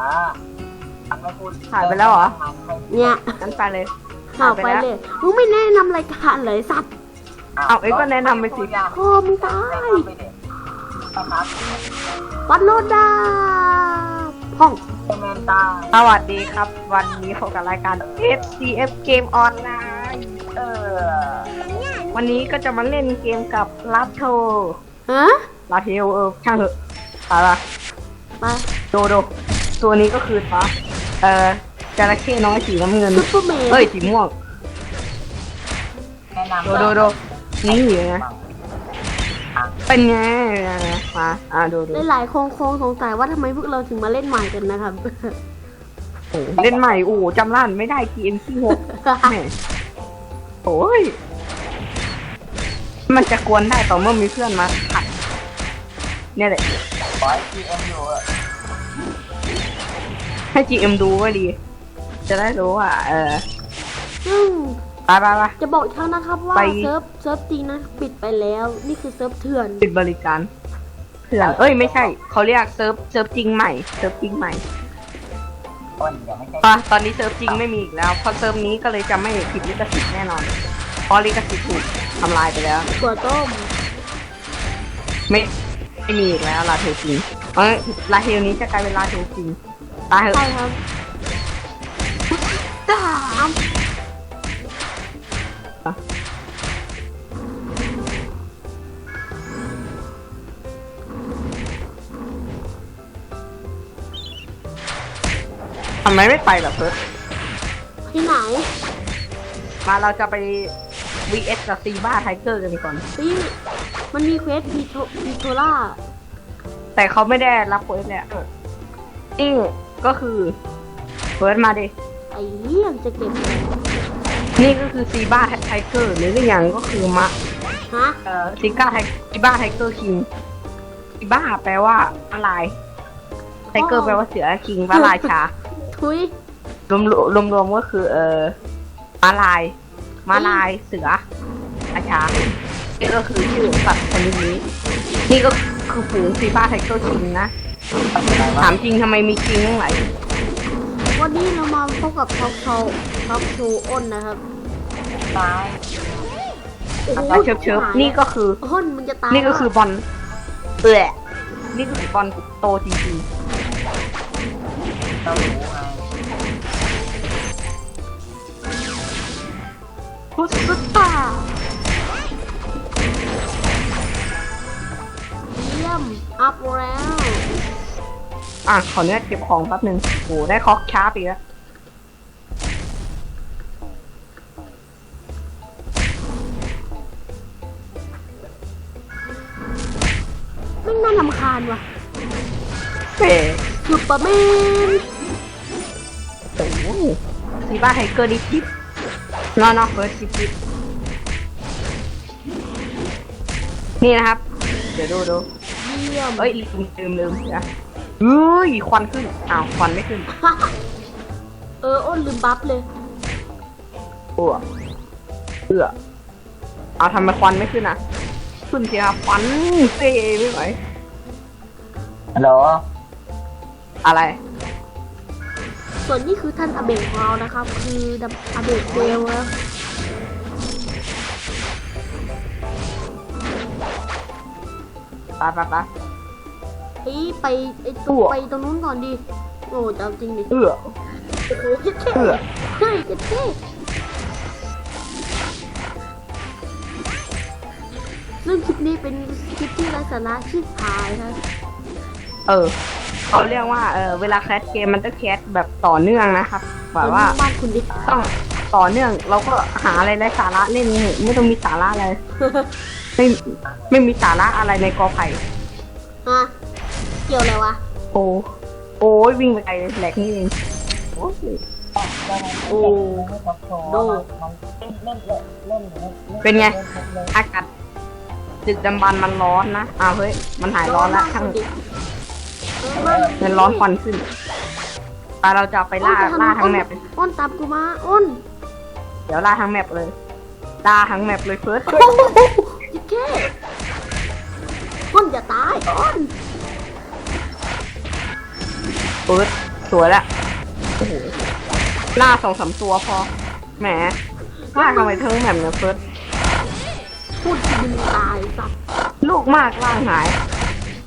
อ่าทำไม่พูดถ่ายไปแล้วเหรอ เนี่ยงั้นไปเลยข่าวไปเลย มึงไม่แนะนำรายการเลยสัตว์ เอาเอ้ยก็แนะนำไปสิคอมึงตายวัดโลดาพ่องเมนตาสวัสดีครับ วันนี้พบกับรายการ FCF Game Online เออ วันนี้ก็จะมาเล่นเกมกับลาโทฮะลาเทลเออช่างเถอะไปละไปโดโด ตัวนี้ก็คือฟ้าเอ่อจระเข้น้อยสีน้ำเงินซุปเปอร์แมนเอ้ยสีม่วงแนะนำโดโดโดนี่อยู่ไงเป็นไงมาอ่าดูดูหลายๆโคงโคงสงสัยว่าทำไมพวกเราถึงมาเล่นใหม่กันนะครับโอ้โหเล่นใหม่โอ้โหจำร้านไม่ได้ TN ที่หกแหมโอ้ยมันจะกวนได้ต่อเมื่อมีเพื่อนมาขัดเนี่ยแหละขอให้ทีเอ็มอยู่ ให้ GM ดูไว้ดี จะได้รู้ว่า เออซึ่งไปไปไป จะบอกอีกครั้งนะครับว่าไป เซิร์ฟเซิร์ฟจริงนะปิดไปแล้ว นี่คือเซิร์ฟเถื่อน ปิดบริการเพื่อนเอ้ยไม่ใช่ เขาเรียกเซิร์ฟเซิร์ฟจริงใหม่เซิร์ฟจริงใหม่ต้นยังไม่ใช่อะตอนนี้เซิร์ฟจริงไม่มีอีกแล้วเพราะเซิร์ฟนี้ก็เลยจะไม่ผิดลิขสิทธิ์แน่นอนเพราะลิขสิทธิ์ถูกทำลายไปแล้ว ตัวต้มไม่ไม่มีอีกแล้วลาเทลจริงเอ้ยลาเทลนี้จะกลายเป็นลาเทลจริง ตายเหใช่อะครับสามทำไมไม่ไปล่ะเพิร์ดที่ไหนมาเราจะไป vs กับซีบ้าไทเกอร์กันก่อนที่มันมีเควสพีโทพีโทล่าแต่เขาไม่ได้รับเควสเลยอะนี่ ก็คือเฟิร์สมาดิ ไอ้เหี้ยจะเก็บเลยนี่ก็คือซีบ้าไทเกอร์หรืออีกอย่างก็คือมะฮะเอ่อซีก้าไทซีบ้าไทเกอร์คิงซีบ้าแปลว่าอะไรไทเกอร์แปลว่าเสือคิงว่าราชาทุยรวมรวมรวมๆก็คือ เออม้าลายม้าลายเสืออาชานี่ก็คือชื่อสัตว์ชนิดนี้ นี่ก็คือฝูงซีบ้าไทเกอร์คิงนะ ถามจริงทำไมมีคิงตั้งหลายวันนี้เรามาพบกับท็อปโชว์ท็อปโชว์อ้นนะครับตายโอ้โหแล้วเชิบเชิบๆนี่ก็คืออ้นมันจะตายนี่ก็คือบอลเปื่อนี่ก็คือบอลโตจริงเรารู้ไงๆพุทธตาเยี่ยมอัพแล้ว อะขอเนื้อเก็บของแป๊บหนึ่งโอ้ได้คอกช้าไปแล้วไม่งน่าลำคาญว่ะเป๋ซูเปอร์แมนโอ้โหซีบ้าไทเกอร์ดิทิปนอนนอเฟิร์สทิปนี่นะครับ เดี๋ยวดูดูเยี่ยมเอ้ยลืมลืมลืมนะ เฮ้ยควันขึ้น อ้าวควันไม่ขึ้นเอออ้นลืมบัฟเลย เอือเอือเอาทำไมควันไม่ขึ้นอะ ขึ้นสิครับควันเซ่ไม่ไหวฮัลโหลอะไร ส่วนนี้คือท่านอเบกของเรานะครับ คือดับอเบกเดลนะไปไปไป ไอ้ไปไอ้ตอู้ไปตรงนู้นก่อนดิโอ้จะเอาจริงดิเอือโอ้โหเจ็ดเท่เอือเฮ้ยเจ็ดเท่ซึ่งคลิปนี้เป็นคลิปที่ไร้สาระชิบหายนะเออเขาเรียกว่าเออเวลาแคสเกมมันต้องแคสแบบต่อเนื่องนะครับแบบว่าบ้านคุณดิต้องต่อเนื่องเราก็หาอะไรไร้สาระเล่นเถอะไม่ต้องมีสาระอะไรไม่ไม่มีสาระอะไรในกอไผ่ฮะ เกี่ยวอะไรวะ โอ้โอ้ยวิ่งไปไกลเลยแหลกนี่เองโอ้ยโอ้โดมันเล่นเล่นเล่นเล่นเล่นเป็นไงอากาศดึกดำบรรพ์มันร้อนนะอ้าวเฮ้ยมันหายร้อนแล้วช่างดิเออมันมันร้อนควันขึ้นไปเราจะไปล่าอ้นจะทำล่าทั้งแมปอ้นอ้นตามกูมาอ้นเดี๋ยวล่าทั้งแมปเลยล่าทั้งแมปเลยเฟิร์สโอ้โหจิ๊กเก้อ้นอย่าตายอ้น เฟิร์สสวยละโอ้โหล่าสองสามตัวพอ แหมล่าทำไมเทั้งแบบเนี่ยเฟิร์สพูดทีมึงตายสัตว์ลูกมากล่างหาย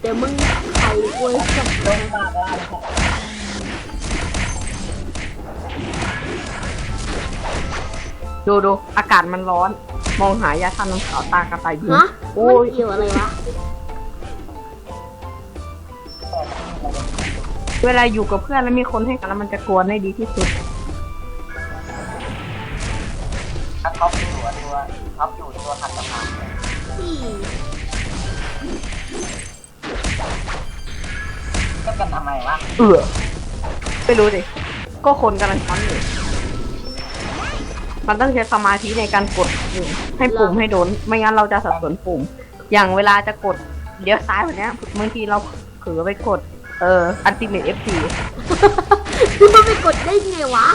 เดี๋ยวมึงไข่อวยสัตว์ลงมากแล้วนะครับดูดูอากาศมันร้อน มองหายาทาน้ำขาวตากระต่ายบินฮะโอ้มันยเกี่ยวอะไรวะ เวลาอยู่กับเพื่อนแล้วมีคนให้กันแล้วมันจะกลัวได้ดีที่สุดถ้าท็อปอยู่ตัวตัวท็อปอยู่ตัวขัดสมาธิพี่ก็กันทำไมวะเออไม่รู้ดิ ก็คนกำลังช้อนอยู่ มันต้องใช้สมาธิในการกดปุ่มให้ปุ่มให้โดน ไม่งั้นเราจะสับสนปุ่ม อย่างเวลาจะกดเลี้ยวซ้ายแบบเนี้ยบางทีเราเผลอไปกด เอออันติเมตเอฟซีพี่มันไปกดได้ไงวะ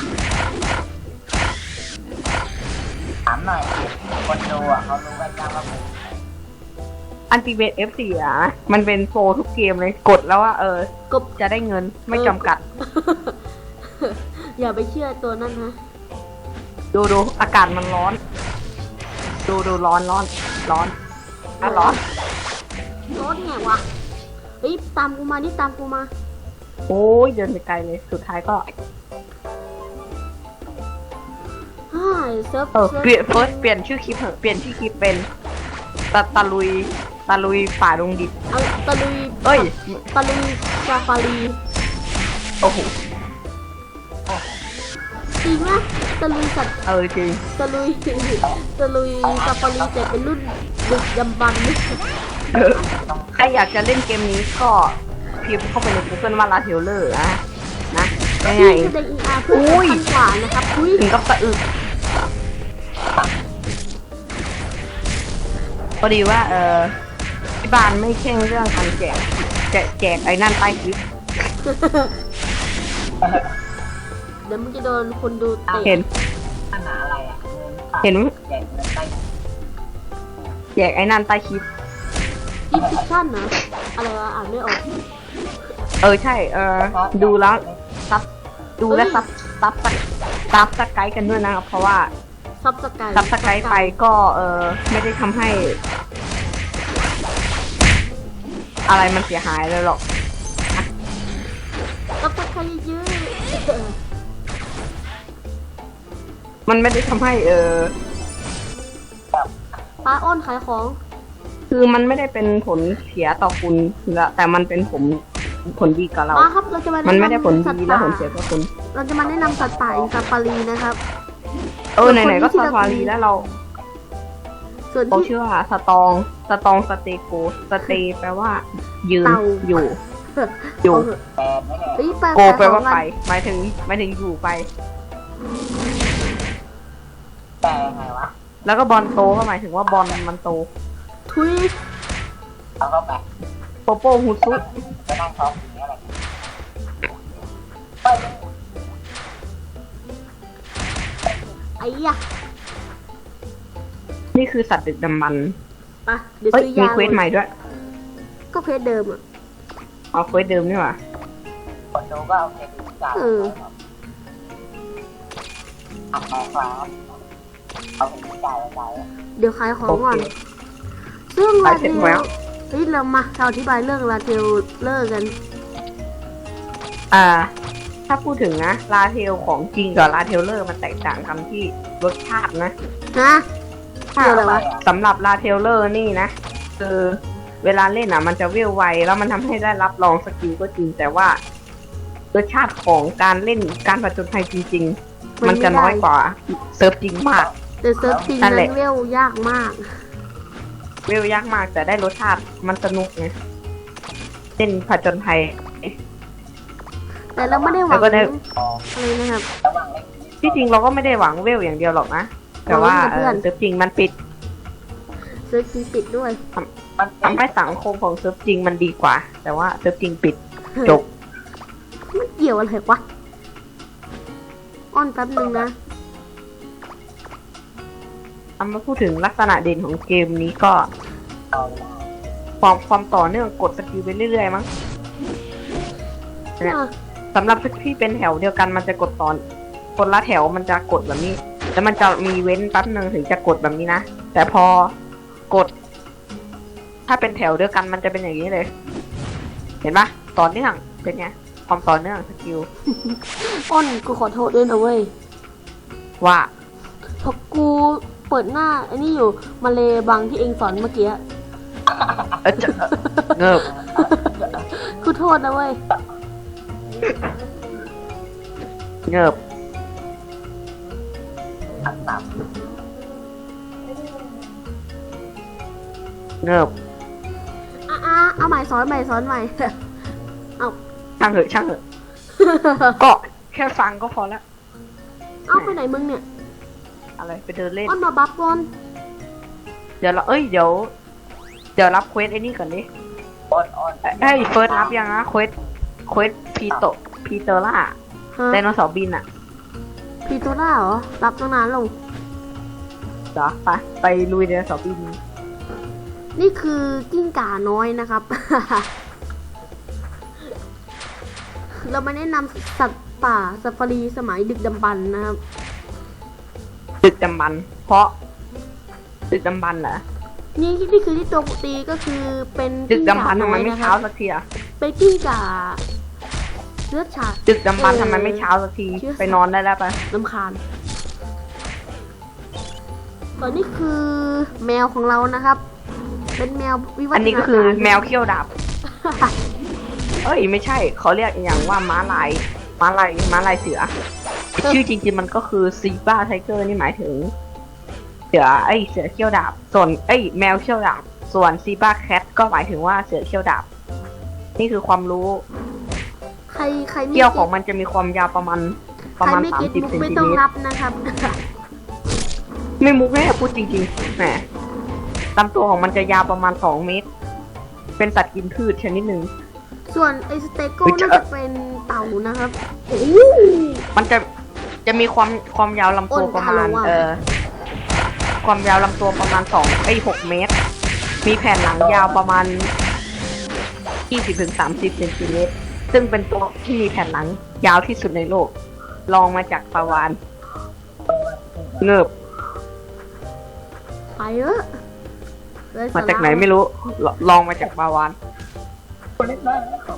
ถามหน่อยสิคนดูอะเขารู้กันยังว่าผมอันติเมตเอฟซีอะ มันเป็นโฟร์ทุกเกมเลยกดแล้วว่าเออ กบจะได้เงินไม่จำกัด อย่าไปเชื่อตัวนั้นนะ ดูดูอากาศมันร้อน ดูดูร้อนร้อน ร้อนอะร้อนรถไงวะ เฮ้ยตามกูมานี่ตามกูมา โอ้ยเดินไปไกลเลย สุดท้ายก็ ฮ่าเซิร์ฟเออซิร์ฟเปลี่ยนเฟิร์สเปลี่ยนชื่อคลิปเถอะเปลี่ยนชื่อคลิปเป็นตะตะลุยตะลุยป่าดงดิบ เอาตะลุยเอ้ย ตะลุยซาฟารีโอ้โห จริงไหมตะลุยสัตว์เออจริง ตะลุยตะลุยซาฟารีแต่เป็นรุ่นดึกดำบรรพ์เออ ใครอยากจะเล่นเกมนี้ก็พิมพ์เข้าไปใน Google ว่าลาเทลเลอร์นะนะง่ายพี่แสดงอีอาร์เพื่ออุ้ย ขั้นกว่านะครับอุ้ยๆถึงกับสะอึกพอดีว่า เออที่บ้านไม่เข่งเรื่องการแจกแจกแจกไอ้นั่นใต้คลิปเดี๋ยวมึงจะโดนคนดูเตะเห็น ปัญหาอะไรอะเห็นใหญ่เกินไปแจกไอ้นั่นใต้คลิป อีฟิชั่นนะอะไรวะอ่านไม่ออกเออใช่ เออดูแล้วซับดูแล้วซับซับซับซับสไกด์กันด้วยนะครับ เพราะว่าซับสกายซับสไกด์ไปก็เออไม่ได้ทำให้ อะไรมันเสียหายเลยหรอกซับสกายเยอะมันไม่ได้ทำให้เออๆป้าอ้อนขายของ คือมันไม่ได้เป็นผลเสียต่อคุณละแต่มันเป็นผลผลดีกับเราป้าครับเราจะมามันแนะไม่ได้ผลนำสัตดีว์และป่าผลเสียกับคุณ เราจะมาแนะนำสัตว์ป่าอย่างซาฟารีนะครับ เออ ไหนๆ ก็คนที่ซาเราฟารีแล้วเราส่วนเขาที่ ชื่อว่าสตองสตองสเตโกสเตแปลว่า ยืนเต่า อยู่ อยู่ เอาเถอะแต่ไม่แน่เฮ้ยแปลโกแปลว่าขไปองกันหมายถึงหมายถึงอยู่ไป แต่ยังไงวะแล้วก็บอลโตก็หมายถึงว่าบอลมันโต ทุยเขาก็ไปโปโปฮูซุไปนั่งท้องอย่างนี้อะไรไปไอ้ยะนี่คือสัตว์ดึกดำบรรพ์ไปเดี๋ยวเฮ้ยซื้อมียาเควสใหม่ด้วยก็เควสเดิมอะ เอาเควสเดิมนี่หว่าคนดูก็เอาเครดิตจ่ายเออ อัดแม่ครับเอาเครดิตจ่ายไปจ่ายเดี๋ยวขายของโอก่อน เคซึ่งไปลาเสร็เทจลแล้วเฮ้ยเรามาเราอธิบายเรื่องลาเทลเลอร์กัน อ่า ถ้าพูดถึงนะลาเทลของจริงกับลาเทลเลอร์มันแตกต่างกันที่รสชาตินะนะถ้าเกี่ยวอะไรวะสำหรับลาเทลเลอร์นี่นะคือเวลาเล่นอะ มันจะเวลไวแล้วมันทำให้ได้รับรองสกิลก็จริงแต่ว่ารสชาติของการเล่นการผจญภัยจริง ๆ มันจะน้อยกว่าเซิร์ฟจริงมาก แต่เซิร์ฟจริงนั่นั้นนแหละนเวลยากมาก เวลยากมากแต่ได้รสชาติมันสนุกไงเล่นผจญภัยแต่เราไม่ได้หวัแล้งวก็ได้อะไรนะครับระหว่างเล่นที่จริงเราก็ไม่ได้หวังเวลอย่างเดียวหรอกนะ แต่ว่าหวังกับเพื่อนเออเซิร์ฟจริงมันปิดเซิร์ฟจริงปิดด้วยมันทำให้สังคมของเซิร์ฟจริงมันดีกว่า แต่ว่าเซิร์ฟจริงปิดจบไม่เกี่ยวอะไรวะอ้อนแป๊บนึงนะ เอามาพูดถึงลักษณะเด่นของเกมนี้ก็เอาความความต่อเนื่องกดสกิลไปเรื่อยๆมั้งเนี่ยอะสสำหรับที่เป็นแถวเดียวกันมันจะกดตอนคนละแถวมันจะกดแบบนี้ แล้วมันจะมีเว้นแป๊บหนึ่งถึงจะกดแบบนี้นะแต่พอกด ถ้าเป็นแถวเดียวกันมันจะเป็นอย่างนี้เลย เห็นปะต่อเนื่องเป็นไงความต่อเนื่องสกิลอ้นกูขอโทษด้วยนะเว้ยว่าเพราะกู เปิดหน้าอันนี้อยู่มาเลบังที่เองสอนเมื่อกี้เออจะเงิบกูโทษนะเว้ย เงิบอันต่เงิบอะอะเอาใหม่สอนใหม่สอนใหม่ เอาช่างเถอะช่างเถอะก็แค่ฟังก็พอแล้วเอาไปไหนมึงเนี่ย อะไรไปเดินเล่น อ้นมาบัฟก่อนเดี๋ยวเราเอ้ยเดี๋ยว เดี๋ยวรับเควสไอ้นี่ก่อนดิำอ้นอ้นเอ้ยเฟิร์สรับยังนะเควสเควสพีโตพีเตอร่าฮะไดโนเสาร์บินอะพีโตร่าเหรอ รับตั้งนานลงเหรอไปไปลุยไดโนเสาร์บินนี่คือกิ้งก่าน้อยนะครับ เรามาแนะนำสัตว์ป่าซาฟารีสมัยดึกดำบรรพ์นะครับ ดึกดำบรรพ์เพราะดึกดำบรรพ์เหรอนี่นี่คือที่ตัวปกติก็คือเป็นดึกกิ้งดำบรรพ์ทำไมไม่นะคเช้ารับสักทีอะเป็นกิ้งก่าเลือดฉาดดึกดำบรรพ์เออทำไมไม่เช้าสักทีเชื่อไปนอนได้แล้วไปลำคาญตอนนี้คือแมวของเรานะครับ เป็นแมววิวัฒอันนานี้ก็คือการแมวเขี้ยวดาบเอ้ยไม่ใช่เขาเรียกอย่างว่าม้าลายม้าลายม้าลายเสือ ชื่อจริงๆมันก็คือซีบ้าไทเกอร์นี่หมายถึง เสือไอยเสือเขี้ยวดาบ ส่วนเอ้ยแมวเขี้ยวดาบ ส่วนซีบ้าแคทก็หมายถึงว่าเสือเขี้ยวดาบ นี่คือความรู้ใครใครไม่เขี้ยวของเก็ตมันจะมีความยาวประมาณประใครมาณไม่สามเก็ตสิบมุกเซนไม่ติต้องเมตรรับนะครับ ไม่มุกแน่พูดจริงๆแหมลำตัวของมันจะยาวประมาณสองเมตร เป็นสัตว์กินพืชชนิดหนึ่งส่วนไอสเตโก้เฮ้ยจะน่าจะเป็นเต่านะครับโอ้โหมันจะ จะมีความความยาวลำตัวประมาณอ้นกาละว่าเออความยาวลำตัวประมาณสองไอ้หกเมตร มีแผ่นหลังยาวประมาณยี่สิบถึงสามสิบเซนติเมตร ซึ่งเป็นตัวที่มีแผ่นหลังยาวที่สุดในโลก ลองมาจากปลาวานเงิบไปเถอะเลยมาจากไหนไม่รู้ลลองมาจากปลาวานคนเล็กน้อยแล้วก็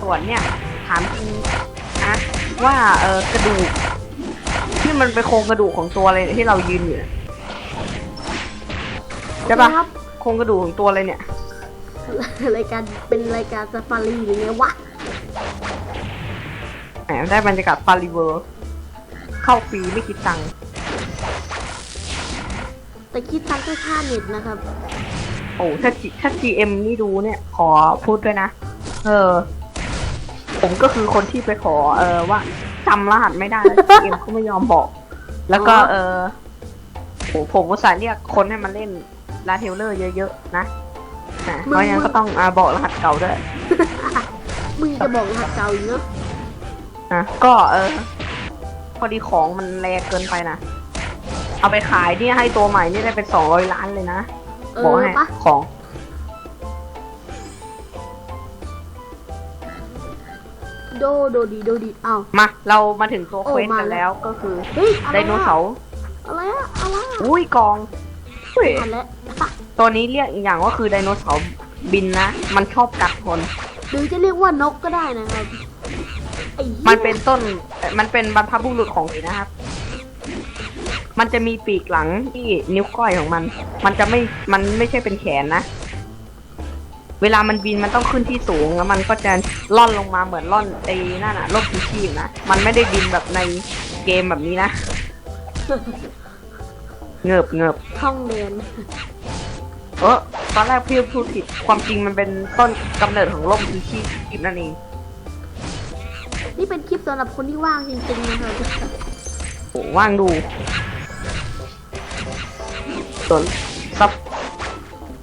ส่วนเนี่ย ถามจริงนะ ว่าเออกระดูกที่มันเป็นโครงกระดูกของตัวอะไรเนี่ยที่เรายืนอยู่เนี่ยใช่ปะครับ โครงกระดูกของตัวอะไรเนี่ย รายการเป็นรายการซาฟารีหรือไงวะแหมได้บรรยากาศฟาริเวอร์ เข้าฟรีไม่คิดตังค์แต่คิดตังค์แค่ค่าเน็ตนะครับ โอ้ถ้า G- ถ้า GM นี่ดูเนี่ย ขอพูดด้วยนะ เออ ผมก็คือคนที่ไปขอ เออว่าจำรหัสไม่ได้แล้ว GM ก็ไม่ยอมบอก แล้วก็อ๋อเออผมผมอุตส่าห์เรียกคนให้มาเล่นลาเทลเลอร์เยอะๆนะนะเพราะงั้นก็ต้องอาบอกรหัสเก่าด้วยมึงจะบอกรหัสเก่าอีกเนอะนะก็เออ พอดีของมันแรงเกินไปนะเอาไปขายเนี่ยให้ตัวใหม่นี่ได้เป็นสองร้อยล้านเลยนะเอบอกอให้ปะของ โดโดดีโดดีอ้าว มา เรามาถึงตัวโอ้เควสมา กันแล้แล้ววก็คือเฮ้ยอะไรไดโนเสาร์อะไรอะอะไรอะอุ้ยกองอุ้ยอ่านแล้วตัวนี้เรียกอีกอย่างว่าคือไดโนเสาร์บินนะ มันชอบกัดคน หรือจะเรียกว่านกก็ได้นะครับไอ้หี้ยมันเป็นต้นเอ่อมันเป็นบรรพบุรุษของมันนะครับ มันจะมีปีกหลังที่นิ้วก้อยของมัน มันจะไม่ มันไม่ใช่เป็นแขนนะ เวลามันบินมันต้องขึ้นที่สูงแล้วมันก็จะล่อนลงมาเหมือนล่อนไอ้นั่นอะล่มชูชีพนะ มันไม่ได้บินแบบในเกมแบบนี้นะ เงือบเงือบท่องเรียนเออตอนแรกพี่พูดผิดความจริงมันเป็นต้นกำเนิดของล่มชูชีพนั่นเอง นี่เป็นคลิปสำหรับคนที่ว่างจริงๆนะครับโอ้ว่างดูส่วนซับ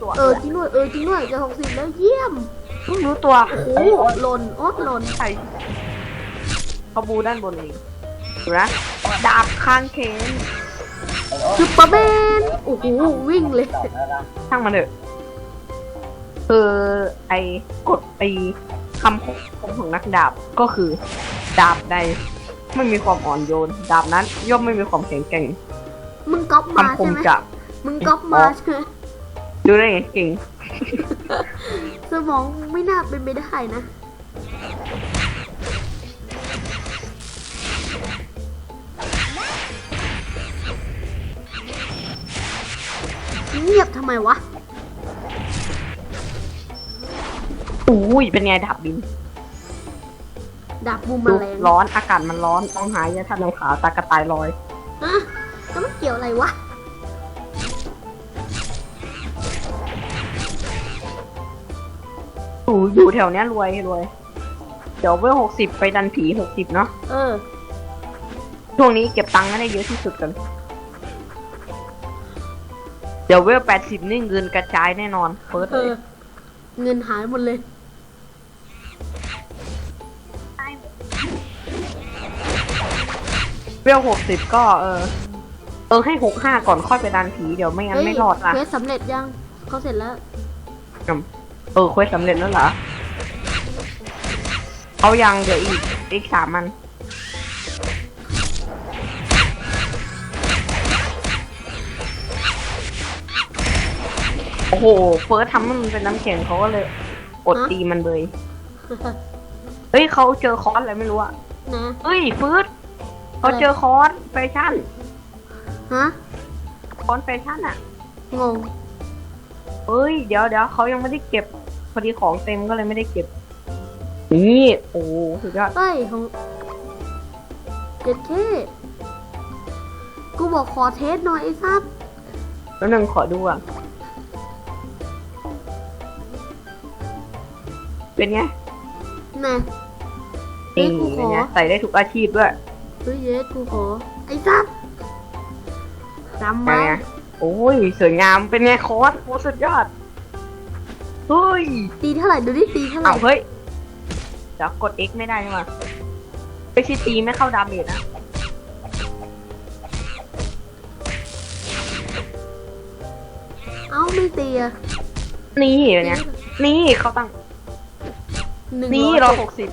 ตัวเออจริงด้วยเออจริงด้วยจะหกสิบแล้วเยี่ยมเพิ่งรู้ตัวโอ้โหหล่นโอ๊ตหล่นใช่เขาบูด้านบนเองดูนะดาบข้างเคนไอโอ๊ตซุปเปอร์แมนโอ้โหวิ่งเลยสองแล้วนะช่างมันเถอะคือไอ้กฎไอ้คำคมของนักดาบก็คือ ดาบใดไม่มีความอ่อนโยน ดาบนั้น ย่อมไม่มีความแข็งแกร่งมึงก๊อปมาคำคใช่มไหมจากมึงก๊อปมาใช่ไหม ดูได้ไงเก่งสมองไม่น่าเป็นไปได้นะ เงียบทำไมวะ อุ้ยเป็นไงดาบบินดาบบูมดูแมลงร้อนอากาศมันร้อนต้องหายาท่านน้ำขาวตากระต่ายลอย ฮะแล้วมันเกี่ยวอะไรวะ อยู่อยู่แถวเนี้ยรวยรวย เดี๋ยวเวลหกสิบไปดันผีหกสิบเนาะ เออ ช่วงนี้เก็บตังค์ให้ได้เยอะที่สุดกัน เดี๋ยวเวลแปดสิบนี่เงินกระจายแน่นอนเฟิร์สเอเลอยเงินหายหมดเลย เวลหกสิบก็เออ เออให้หกห้าก่อนค่อยไปดันผีเดี๋ยวไม่งั้นเฮ้ยไม่รอดละเควสสำเร็จยังเขาเสร็จแล้ว เออเควสสำเร็จแล้วเหรอ เอายังเดี๋ยวอีก อีกสามมัน โอ้โห เฟิร์สทำให้มันเป็นน้ำแข็งเขาก็เลยอดฮะตีมันเลย เฮ้ยเขาเจอคอร์สอะไรไม่รู้อะนะเฮ้ยเฟิร์สเขาเจอคอร์สแฟชั่น ฮะ คอร์สแฟชั่นอะงง เฮ้ย เดี๋ยวเดี๋ยวเขายังไม่ได้เก็บ พอดีของเต็มก็เลยไม่ได้เก็บ นี่ โอ้โหสุดยอดเฮ้ยของเจ็ดเคกูบอกขอเทสหน่อยไอ้ซับแล้วหนึ่งขอดูอะ เป็นไงนะเฮ้นี่ยกูขเป็นอไงใส่ได้ทุกอาชีพด้วย เฮ้ยเยสกูขอ ไอ้ซับจำเป็นไว้ ไง โอ้ยสวยงามเป็นไงคอร์สโอ้สุดยอดเฮ้ยตีเท่าไหร่ดูดิตีเท่าไหร่เอาเฮ้ยเดี๋ยวกด X ไม่ได้ใช่ไหมไปชิตีไม่เข้าดาเมจนะเอ้าไม่ตีอะนี่เป็นไงนี่เขาตั้งหนึ่งนี่ร้ร้ออยยหกสิบ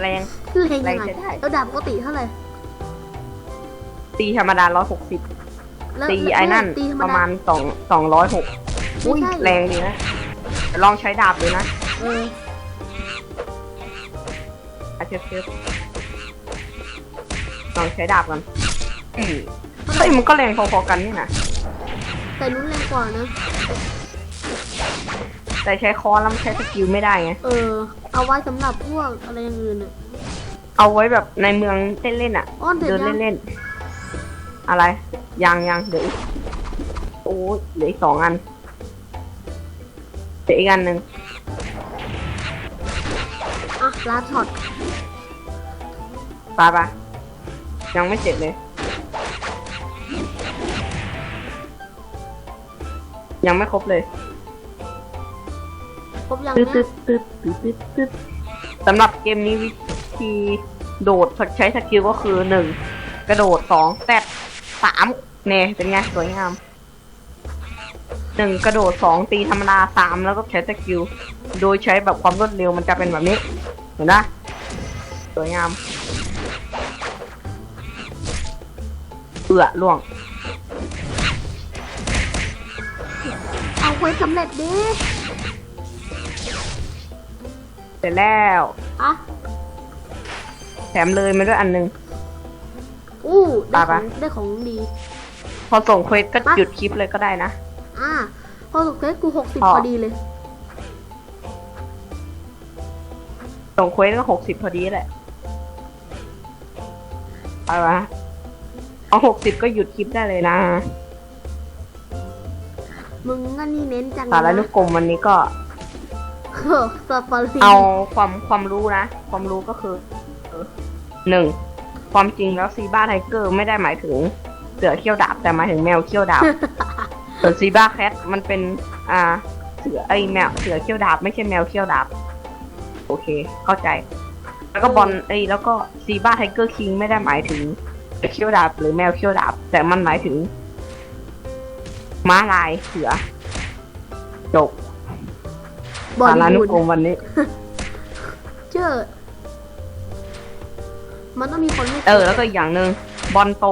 แรง คือเฮงยังแรไงงใช้ได้ แล้วดาบปกติเท่าไหร่ตีธรรมดาร้อยหกสิบ แล้วตีแล้วไอ้นั่นตีธรรมประดามาณสองสองร้อยหกไม่อุ้ยใช่แรงดีนะเดี๋ยวลองใช้ดาบดูนะเอออาเชฟเชฟลองใช้ดาบกันอืมเฮ้ยมันก็แรงพอๆกันนี่นะแต่นู้นแรงกว่านะ แต่ใช้คอร์สแล้วมันใช้สกิลไม่ได้ไงเออ เอาไว้สำหรับพวกอะไรอย่างอื่นอะเอาไว้แบบในเมืองเล่นๆอะ อ้อนเสร็จเดินยังเล่นๆอะไร ยังยังเดี๋ยวอีกโอ้ยเหลืออีกสองอันเดี๋ยวอีกอันหนึ่งอะลาช็อตไปปะยังไม่เสร็จเลย ยังไม่ครบเลยครบยังตึ๊ดเนี่ตึ๊ยดตึ๊ดตึ๊ดตึ๊ดตึ๊ดสำหรับเกมนี้วิธีโดดใช้สกิลก็คือหนึ่งกระโดดสองแตดสาม เนี่ยเป็นไงสวยงามหนึ่งกระโดดสองตีธรรมดาสามแล้วก็ใช้สกิลโดยใช้แบบความรวดเร็วมันจะเป็นแบบนี้ เห็นนะสวยงามเอือล่วง เอาไว้สำเร็จดิเสร็จแล้วอะแถมเลยมาด้วยอันหนึงอู้ได้ขไปองปะได้ของดี พอส่งเควสก็มาหยุดคลิปเลยก็ได้นะ อะพอสุดเควสกูหกสิบพอพอดีเลย ส่งเควสก็หกสิบพอดีแหละไปวะเอาหกสิบก็หยุดคลิปได้เลยนะ มึงก็นี่เน้นจังสาระนุนะกรมวันนี้ก็ซาฟารีเอาความความรู้นะ ความรู้ก็คือเออหนึ่งความจริงแล้วซีบ้าไทเกอร์ไม่ได้หมายถึง เสือเขี้ยวดาบแต่หมายถึงแมวเขี้ยวดาบส่วนซีบ้าแคทมันเป็น อ่า เสือไอแมวเสือเขี้ยวดาบไม่ใช่แมวเขี้ยวดาบ โอเค เข้าใจ แล้วก็บอลไอยแล้วก็ซีบ้าไทเกอร์คิงไม่ได้หมายถึงเสือเขี้ยวดาบหรือแมวเขี้ยวดาบ แต่มันหมายถึง ม้าลายเสือจบบอลสารานุลูนกรมวันนี้ เชื่อ มันต้องมีคนไม่เออ แล้วก็อีกอย่างหนึ่งบอลโต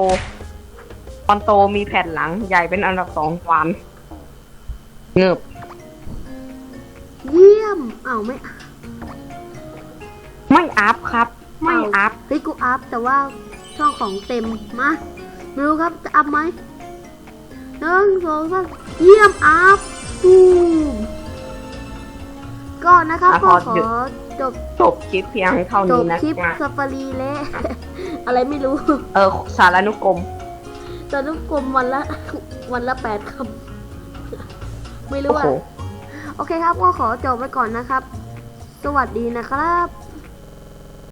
บอลโตมีแผ่นหลังใหญ่เป็นอันดับสองวานเงือบเยี่ยมอ้าวไม่ไม่อัพครับ ไม่เาอัพเฮ้ยกูอัพแต่ว่าช่องของเต็มมาไม่รู้ครับจะอัพไหมหนึ่งสองสามเยี่ยมอัพบูมก็นะครับอะก็ขอขอหยุดจบจบคลิปเพียงเท่าจนี้บนะคลิปนะซาฟารีและอะไรไม่รู้ เออสารานุกรม ตอนลูกกลมวันละวันละแปดคำไม่รู้โอ้อะโหโอเคครับก็ขอจบไว้ก่อนนะครับ สวัสดีนะครับ